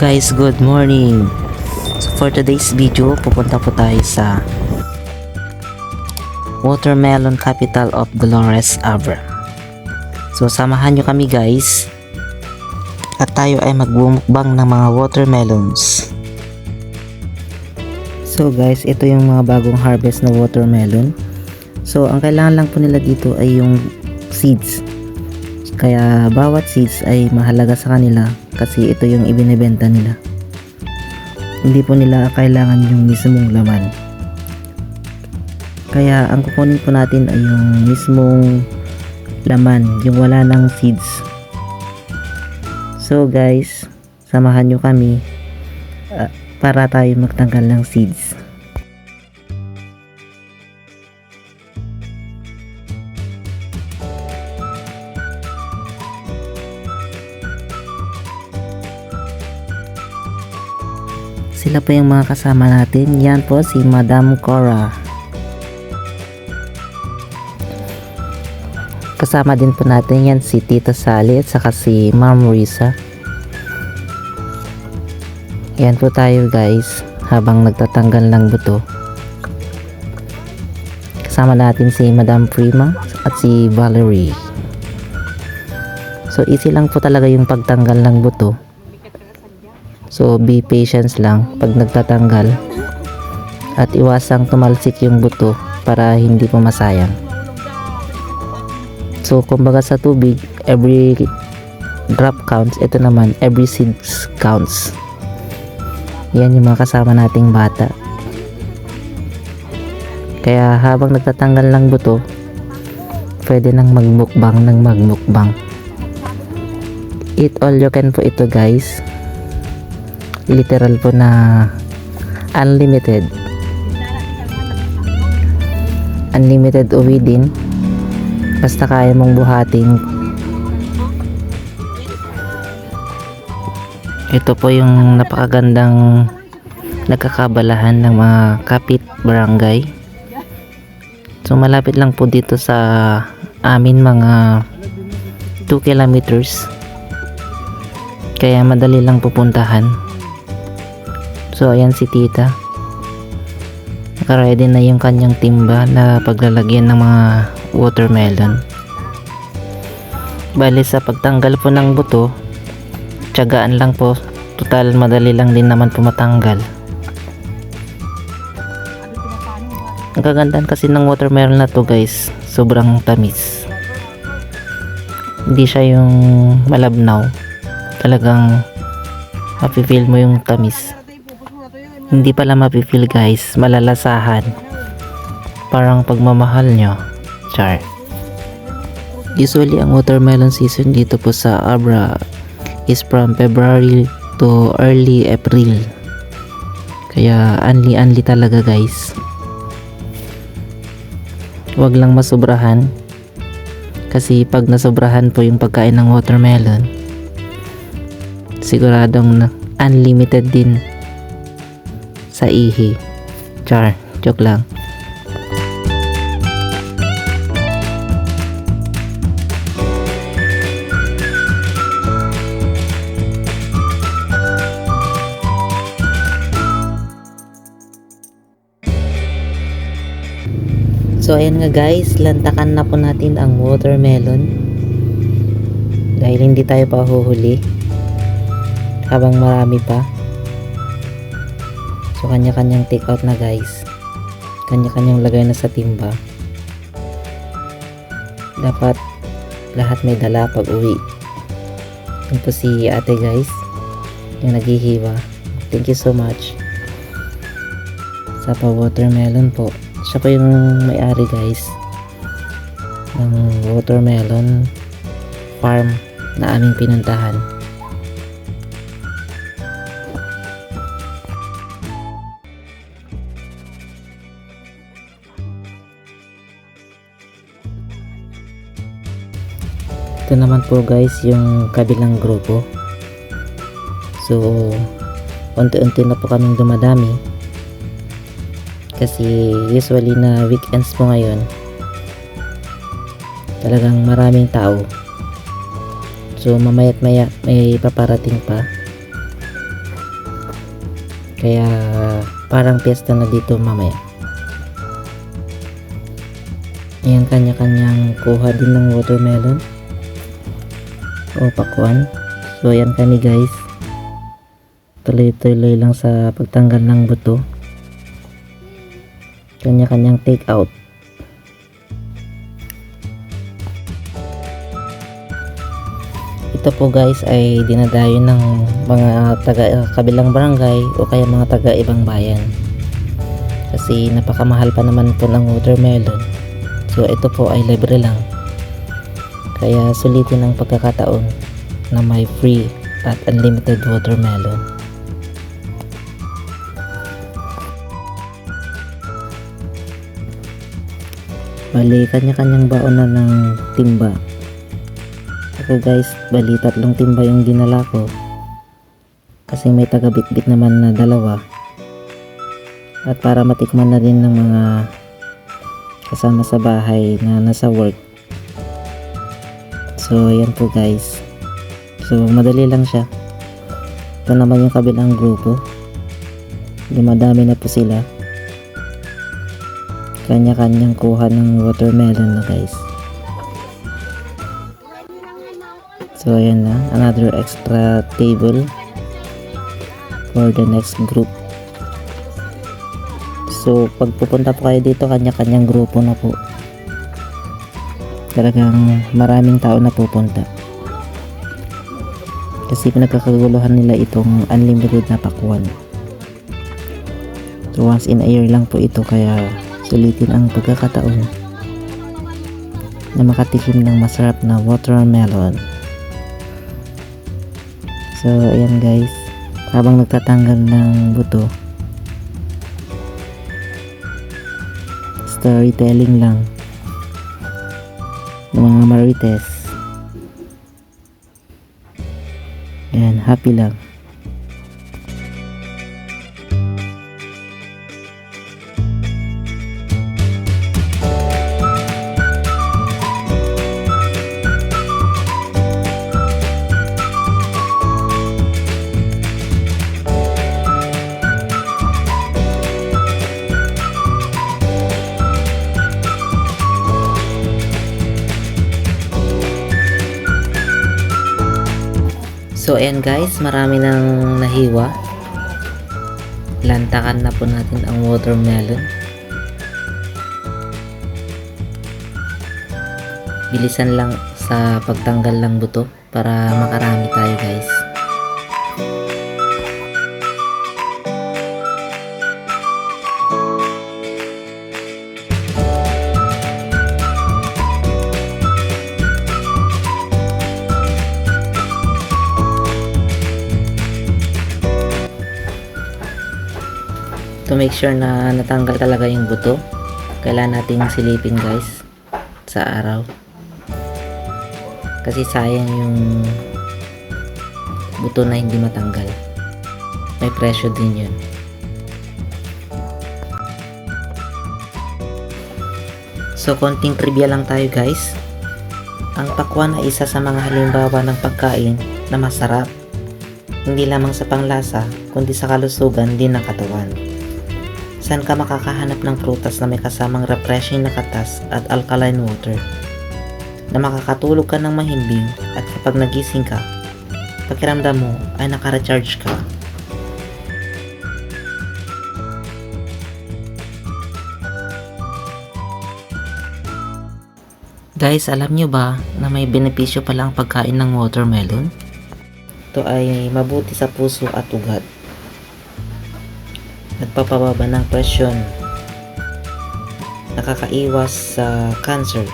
Guys, good morning. So for today's video, pupunta po tayo sa Watermelon Capital of Dolores Abra. So samahan nyo kami guys. At tayo ay magbumukbang ng mga watermelons. So guys, ito yung mga bagong harvest na watermelon. So ang kailangan lang po nila dito ay yung seeds. Kaya bawat seeds ay mahalaga sa kanila kasi ito yung ibinebenta nila. Hindi po nila kailangan yung mismong laman. Kaya ang kukunin po natin ay yung mismong laman, yung wala ng seeds. So guys, samahan nyo kami ah, para tayo magtanggal ng seeds. Sila po yung mga kasama natin. Yan po si Madam Cora. Kasama din po natin yan si Tita Sally at saka si Ma'am Risa. Yan po tayo guys habang nagtatanggal ng buto. Kasama natin si Madam Prima at si Valerie. So easy lang po talaga yung pagtanggal ng buto. So be patient lang pag nagtatanggal at iwasang tumalsik yung buto para hindi po masayang. So kumbaga sa tubig, every drop counts. Ito naman, every seed counts. Yan yung mga kasama nating bata. Kaya habang nagtatanggal ng buto, pwede nang magmukbang ng magmukbang. Eat all you can po ito guys literal po na unlimited. Unlimited uwi din. Basta kaya mong buhating ito po yung napakagandang nagkakabalahan ng mga kapit barangay. So malapit lang po dito sa amin mga 2 kilometers. Kaya madali lang pupuntahan So, ayan si tita. Nakaready na yung kanyang timba na paglalagyan ng mga watermelon. Bali sa pagtanggal po ng buto, tiyagaan lang po. Total, madali lang din naman po matanggal. Ang kagandahan kasi ng watermelon na to guys, sobrang tamis. Hindi siya yung malabnaw. Talagang mapifeel mo yung tamis hindi pala mapifeel guys, malalasahan. Parang pagmamahal nyo. Char. Usually ang watermelon season dito po sa Abra is from February to early April. Kaya anli-anli talaga guys. Huwag lang masobrahan. Kasi pag nasobrahan po yung pagkain ng watermelon, siguradong unlimited din sa ihi. Char, joke lang. So ayan nga guys, lantakan na po natin ang watermelon. Dahil hindi tayo pa huhuli. Habang marami pa. So kanya-kanyang take out na guys. Kanya-kanyang lagay na sa timba. Dapat lahat may dala pag uwi. Ito si ate guys. Yung naghihiwa. Thank you so much. Sa pa watermelon po. Siya po yung may-ari guys. Ng watermelon farm na aming pinuntahan. Ito naman po guys yung kabilang grupo so unti-unti na po kaming dumadami kasi usually na weekends po ngayon talagang maraming tao so mamayat maya may paparating pa Kaya parang piyesta na dito mamaya. Ayan kanya-kanyang kuha din ng watermelon. O pakwan. So ayan kami guys. Tuloy-tuloy lang sa pagtanggal ng buto. Kanya-kanyang take out. Ito po guys ay dinadayo ng mga taga kabilang barangay o kaya mga taga ibang bayan. Kasi napakamahal pa naman po ng watermelon. So ito po ay libre lang. Kaya sulitin ang pagkakataon na may free at unlimited watermelon. Bali, kanya-kanyang baon na ng timba. Ako guys, bali tatlong timba yung dinala ko. Kasi may taga-bit-bit naman na dalawa. At para matikman na din ng mga kasama sa bahay na nasa work. So, ayan po guys. So, madali lang siya. Ito naman yung kabilang grupo. Dumadami na po sila. Kanya-kanyang kuha ng watermelon na guys. So, ayan na. Another extra table for the next group. So, pag pupunta po kayo dito, kanya-kanyang grupo na po. Talagang maraming tao na pupunta. Kasi pinagkakaguluhan nila itong unlimited na pakwan. So, once in a year lang po ito, kaya sulitin ang pagkakataon na makatikim ng masarap na watermelon. So, ayan guys. Habang nagtatanggal ng buto, storytelling lang ng mga marites. Ayan, happy lang. Guys, marami nang nahiwa. Lantakan na po natin ang watermelon. Bilisan lang sa pagtanggal ng buto para makarami tayo guys. Make sure na natanggal talaga yung buto, kailangan nating silipin guys sa araw. Kasi sayang yung buto na hindi matanggal. May presyo din yun. So, konting trivia lang tayo guys. Ang pakwan ay isa sa mga halimbawa ng pagkain na masarap. Hindi lamang sa panglasa, kundi sa kalusugan din ng katawan. Saan ka makakahanap ng prutas na may kasamang refreshing na katas at alkaline water? Na makakatulog ka ng mahimbing at kapag nagising ka, pakiramdam mo ay nakarecharge ka. Guys, alam nyo ba na may benepisyo pala ang pagkain ng watermelon? Ito ay mabuti sa puso at ugat nagpapababa ng presyon, nakakaiwas sa cancer,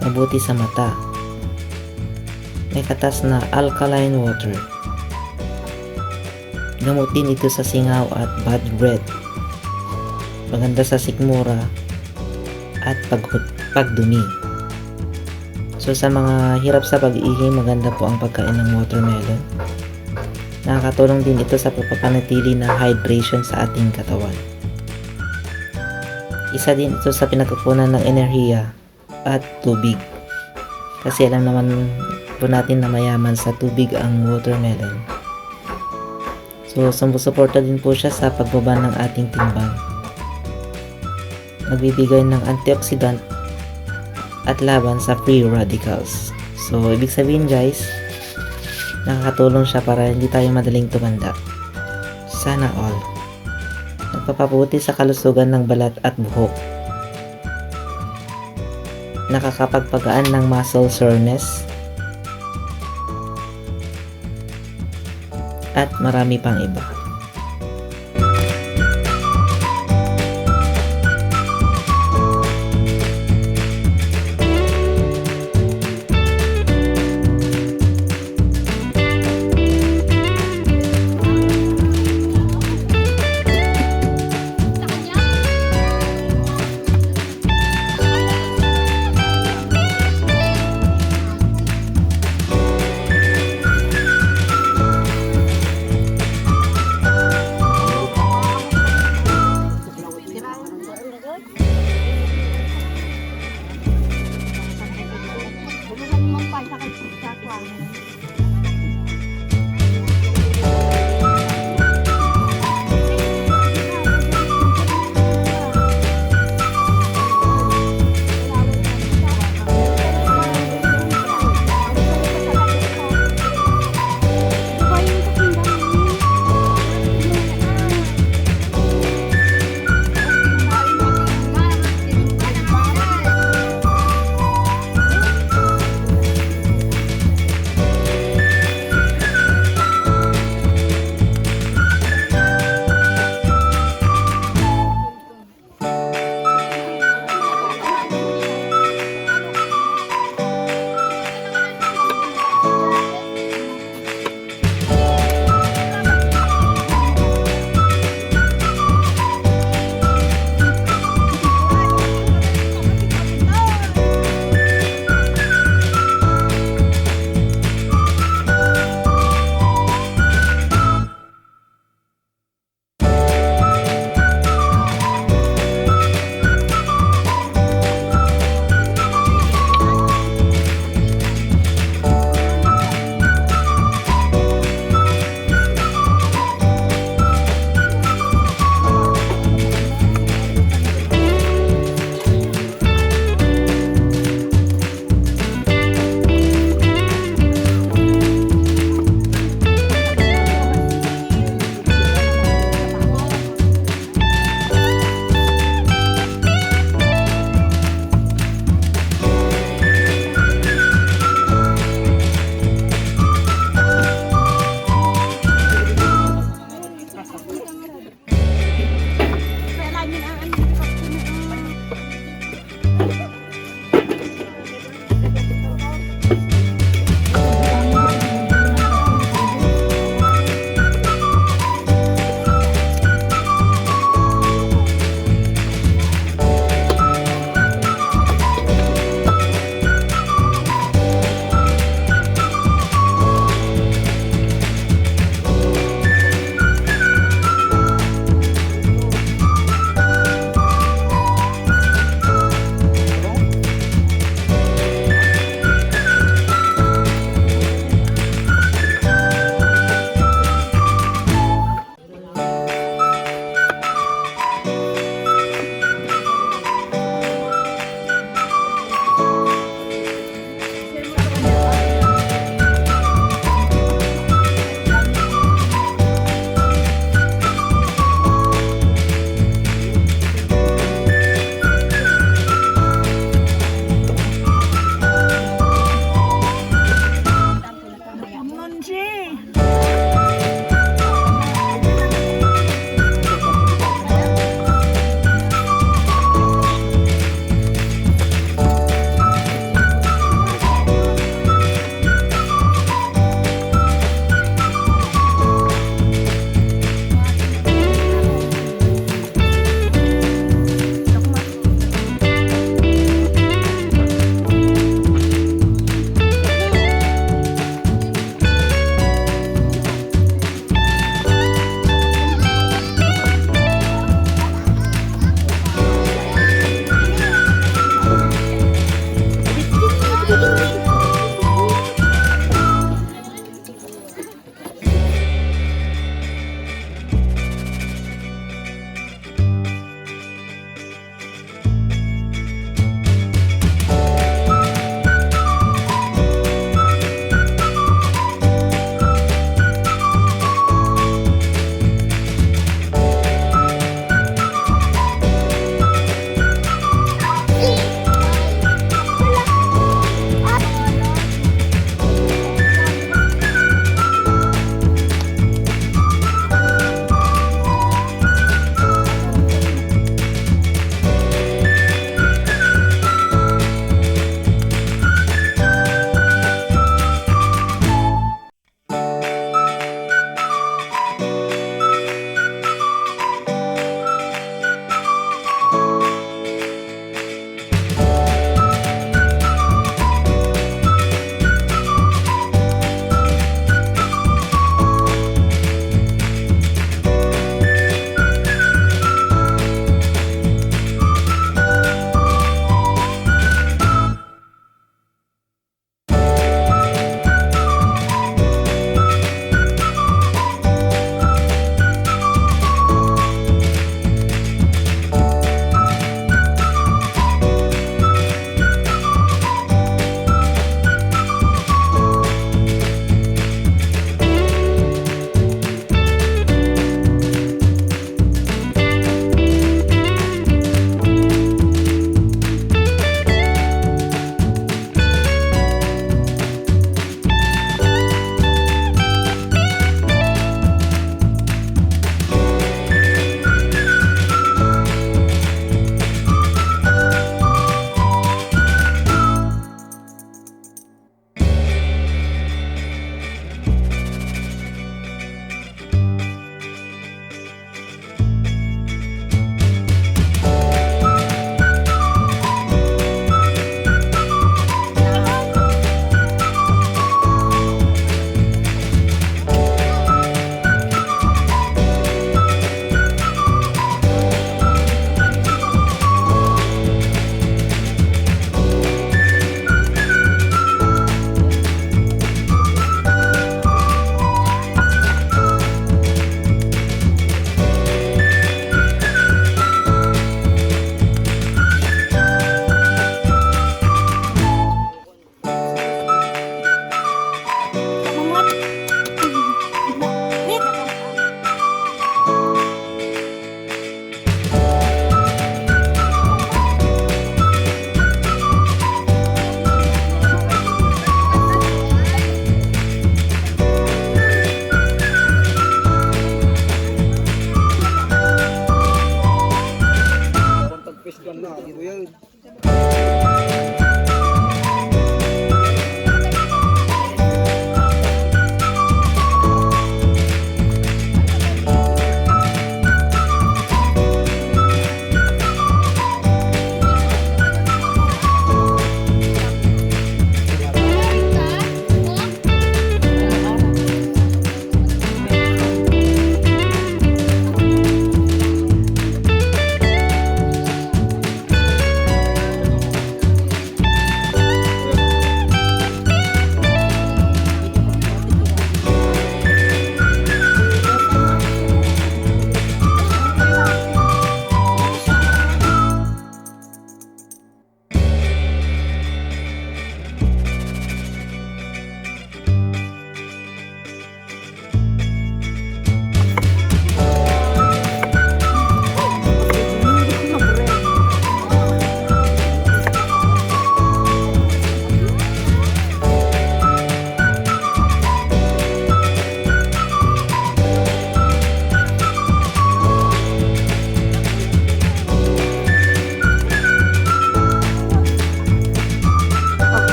mabuti sa mata, may katas na alkaline water, gamot din ito sa singaw at bad breath, maganda sa sikmura at pag pagdumi. So sa mga hirap sa pag-ihi, maganda po ang pagkain ng watermelon. Nakakatulong din ito sa pagpapanatili ng hydration sa ating katawan. Isa din ito sa pinagkukunan ng enerhiya at tubig. Kasi alam naman po natin na mayaman sa tubig ang watermelon. So, sumusuporta din po siya sa pagbaba ng ating timbang. Nagbibigay ng antioxidant at laban sa free radicals. So, ibig sabihin guys, nakakatulong siya para hindi tayo madaling tumanda. Sana all. Nagpapabuti sa kalusugan ng balat at buhok. Nakakapagpagaan ng muscle soreness. At marami pang iba. Bumulan mo pa sa kay sa kwarto.